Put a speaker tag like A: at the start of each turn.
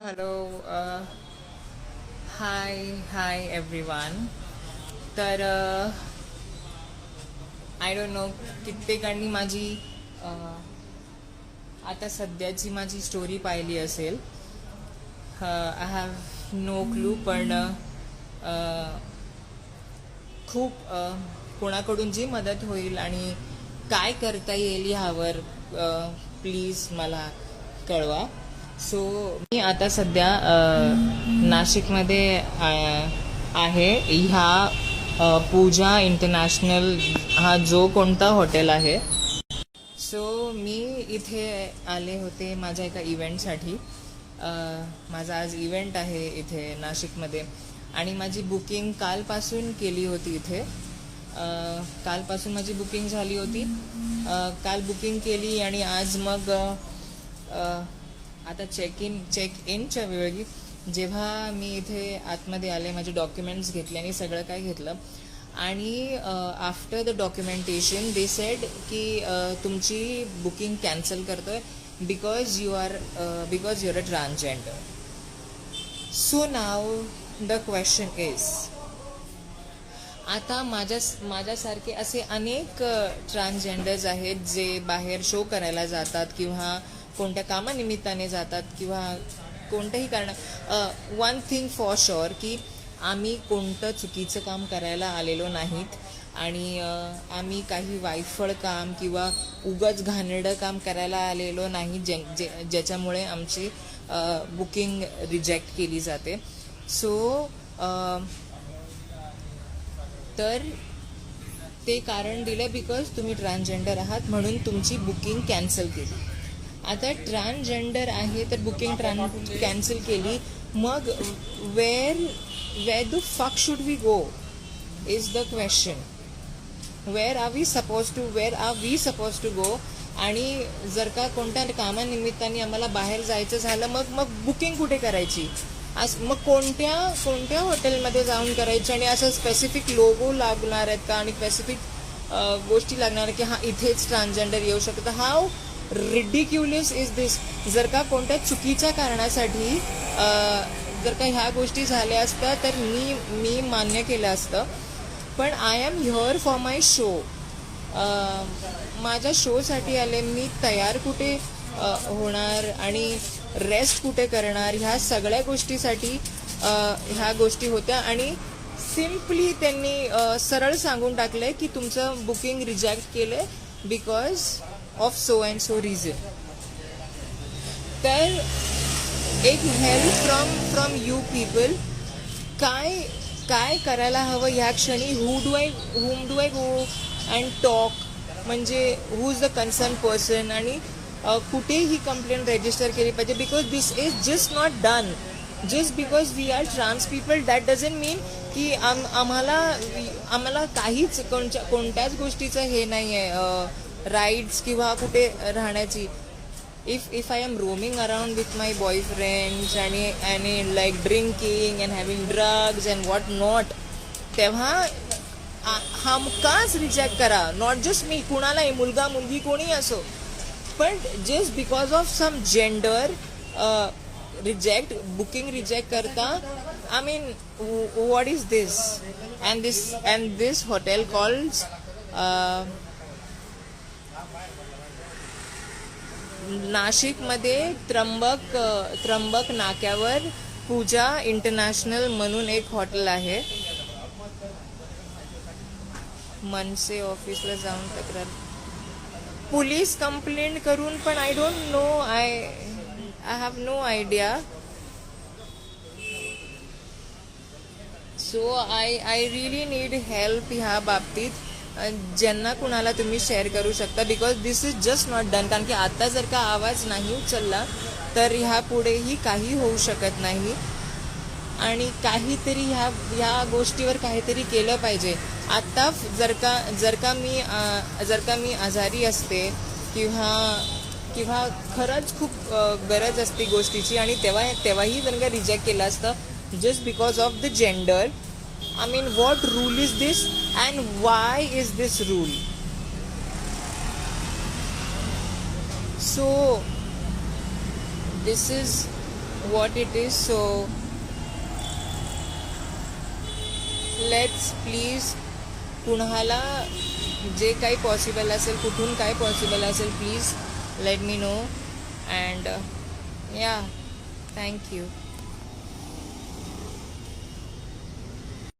A: Hello hi hi everyone तर I don't know कित्येकांनी माझी uh, आता सध्याची माझी स्टोरी पाहिली असेल. आय हॅव नो क्लू पण uh, खूप uh, कोणाकडून जी मदत होईल आणि काय करता येईल ह्यावर प्लीज मला कळवा. सो मी आता सध्या नाशिकमध्ये आहे. ह्या पूजा इंटरनॅशनल हा जो कोणता हॉटेल आहे. सो मी इथे आले होते माझ्या एका इव्हेंटसाठी. माझा आज इव्हेंट आहे इथे नाशिकमध्ये. आणि माझी बुकिंग कालपासून केली होती इथे. कालपासून माझी बुकिंग झाली होती. काल बुकिंग केली आणि आज मग आता चेक इन चेक इनच्या वेळी जेव्हा मी इथे आतमध्ये आले माझे डॉक्युमेंट्स घेतले आणि सगळं काय घेतलं. आणि after the documentation they said की तुमची बुकिंग कॅन्सल करतो आहे because you are because you're a transgender so now the question is आता माझ्या माझ्यासारखे असे अनेक ट्रान्सजेंडर्स आहेत जे बाहेर शो करायला जातात किंवा कोणत्या कामानिमित्ताने जातात किंवा कोणत्याही कारण वन थिंग फॉर शुअर की आम्ही कोणतं चुकीचं काम करायला आलेलो नाहीत आणि आम्ही काही वायफळ काम किंवा उगच घाणेरडं काम करायला आलेलो नाही जे जे ज्याच्यामुळे आमची बुकिंग रिजेक्ट केली जाते. सो तर ते कारण दिलं बिकॉज तुम्ही ट्रान्सजेंडर आहात म्हणून तुमची बुकिंग कॅन्सल केली. आता ट्रान्सजेंडर आहे तर बुकिंग ट्रान कॅन्सल केली. मग where where the fuck should we go is the question where are we suppose to where are we suppose to go आणि जर का कोणत्या कामानिमित्ताने आम्हाला बाहेर जायचं झालं मग मग बुकिंग कुठे करायची? आज मग कोणत्या कोणत्या हॉटेलमध्ये जाऊन करायची? आणि असं स्पेसिफिक लोगो लागणार आहेत का? आणि स्पेसिफिक गोष्टी लागणार आहेत की हा इथेच ट्रान्सजेंडर येऊ शकतं. हाव रिडिक्युलस इज दिस जर का कोणत्या चुकीच्या कारणासाठी जर का ह्या गोष्टी झाल्या असत्या तर मी मी मान्य केलं असतं. पण I am here for my show माझ्या शोसाठी आले मी तयार कुठे होणार आणि रेस्ट कुठे करणार ह्या सगळ्या गोष्टीसाठी ह्या गोष्टी होत्या. आणि सिम्पली त्यांनी सरळ सांगून टाकलं की तुमचं बुकिंग रिजेक्ट केलं because of so and so reason तर एक help from from you people काय काय करायला हवं ह्या क्षणी who do I whom do I go and talk म्हणजे who is the concern person आणि कुठे ही कंप्लेंट रजिस्टर केली पाहिजे because this is just not done just because we are trans people that doesn't mean की आम आम्हाला आम्हाला काहीच कोणत्या कोणत्याच गोष्टीचं हे नाही आहे राईड्स किंवा कुठे राहण्याची. If if I am roaming around with my boyfriends आणि आणि like drinking and having drugs and what not तेव्हा हा काच रिजेक्ट करा. नॉट जस्ट मी कुणालाही मुलगा मुलगी कोणी असो. पण just because of some gender reject booking reject करता I mean what is this and this and this hotel calls नाशिकमध्ये त्र्यंबक त्र्यंबक नाक्यावर पूजा इंटरनॅशनल म्हणून एक हॉटेल आहे. मनसे ऑफिसला जाऊन तक्रार. पोलीस कंप्लेंट करून पण I don't know I I have no idea so I I really need help ह्या बाबतीत. ज्यांना कुणाला तुम्ही शेअर करू शकता because this is just not done कारण की आता जर का आवाज नाही उचलला तर ह्या पुढेही काही होऊ शकत नाही. आणि काहीतरी ह्या ह्या गोष्टीवर काहीतरी केलं पाहिजे. आत्ता जर का जर का मी जर का मी आजारी असते किंवा किंवा खरंच खूप गरज असते गोष्टीची आणि तेव्हा तेव्हाही जर का रिजेक्ट केलं असतं just because of the gender I mean what rule is this and why is this rule so this is what it is so let's please कुणाला जे काही पॉसिबल असेल कुठून काय पॉसिबल असेल please let me know and या thank you